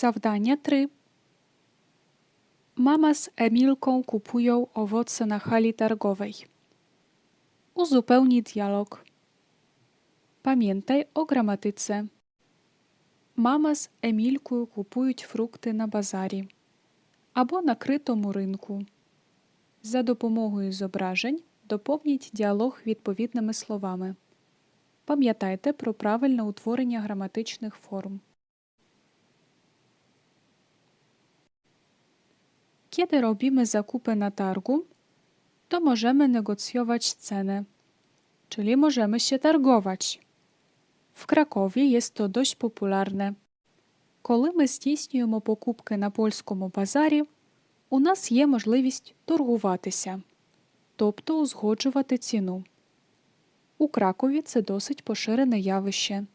Завдання 3. Mama z Emilką kupują owoce na hali targowej. Uzupełnij dialog. Pamiętaj o gramatyce. Мама з Емількою купують фрукти на базарі або накритому ринку. За допомогою зображень доповніть діалог відповідними словами. Пам'ятайте про правильне утворення граматичних форм. Kiedy robimy zakupy na targu, to możemy negocjować cenę, czyli możemy się targować. В Кракові є то dość popularne. Коли ми здійснюємо покупки на польському базарі, у нас є можливість торгуватися, тобто узгоджувати ціну. У Кракові це досить поширене явище.